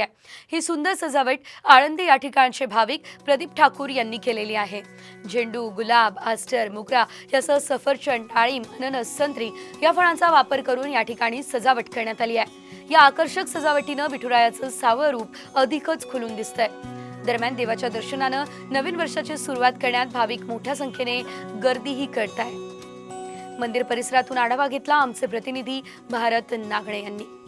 आहे. ही सुंदर सजावट आळंदी या ठिकाणचे भाविक प्रदीप ठाकूर यांनी केलेली आहे. झेंडू गुलाब आस्टर मोगरा यासह सफरचंद डाळिंब अननस संत्री या फळांचा वापर करून या ठिकाणी सजावट करण्यात आली आहे. या आकर्षक सजावटीनं विठुरायाचं सावं रूप अधिकच खुलून दिसतंय. दरम्यान देवाच्या दर्शनानं नवीन वर्षाची सुरुवात करण्यात भाविक मोठ्या संख्येने गर्दीही करत मंदिर परिसरातून आढावा घेतला आमचे प्रतिनिधी भारत नागणे यांनी.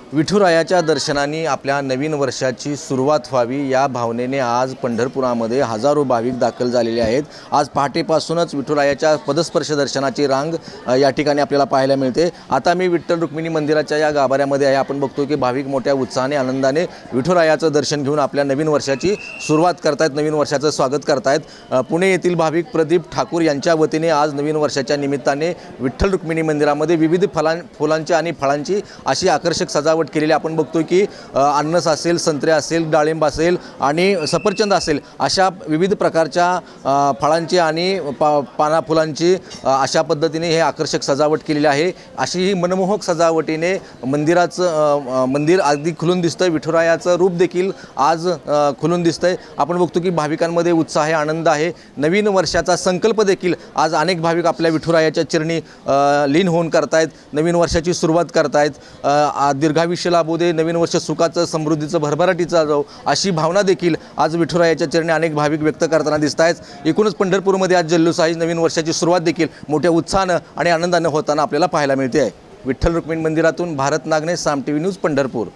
विठुरायाच्या दर्शनाने आपल्या नवीन वर्षाची सुरुवात व्हावी या भावनेने आज पंढरपुरामध्ये हजारो भाविक दाखल झालेले आहेत. आज पहाटेपासूनच विठुरायाच्या पदस्पर्श दर्शनाची रांग या ठिकाणी आपल्याला पाहायला मिळते. आता मी विठ्ठल रुक्मिणी मंदिराच्या या गाभाऱ्यामध्ये आहे. आपण बघतो की भाविक मोठ्या उत्साहाने आनंदाने विठुरायाचं दर्शन घेऊन आपल्या नवीन वर्षाची सुरुवात करतायत नवीन वर्षाचं स्वागत करतायत. पुणे येथील भाविक प्रदीप ठाकूर यांच्या वतीने आज नवीन वर्षाच्या निमित्ताने विठ्ठल रुक्मिणी मंदिरामध्ये विविध फलां फुलांची आणि फळांची अशी आकर्षक सजावट केलेली आपण बघतो की अननस असेल संत्रे असेल डाळिंब असेल आणि सफरचंद असेल अशा विविध प्रकारच्या फळांची आणि पा पाना फुलांची अशा पद्धतीने हे आकर्षक सजावट केलेली आहे. अशी ही मनमोहक सजावटीने मंदिराचं मंदिर अगदी खुलून दिसतं विठुरायाचं रूप देखील आज खुलून खुलून दिसतंय. आपण बघतो की भाविकांमध्ये उत्साह आहे आनंद आहे. नवीन वर्षाचा संकल्प देखील आज अनेक भाविक आपल्या विठुरायाच्या चिरणी लीन होऊन करतायत. नवीन वर्षाची सुरुवात करतायत. दीर्घ आ- लाभू दे नवीन वर्ष सुखाचं समृद्धीचं भरभराटीचं जाऊ अशी भावना देखील आज विठुरायाच्या चरणी अनेक भाविक व्यक्त करताना दिसत आहेत. एकूणच पंढरपूरमध्ये आज जल्लोषाही नवीन वर्षाची सुरुवात देखील मोठ्या उत्साहानं आणि आनंदानं होताना आपल्याला पाहायला मिळते आहे. विठ्ठल रुक्मिणी मंदिरातून Bharat नागने Saam T V news Pandharpur.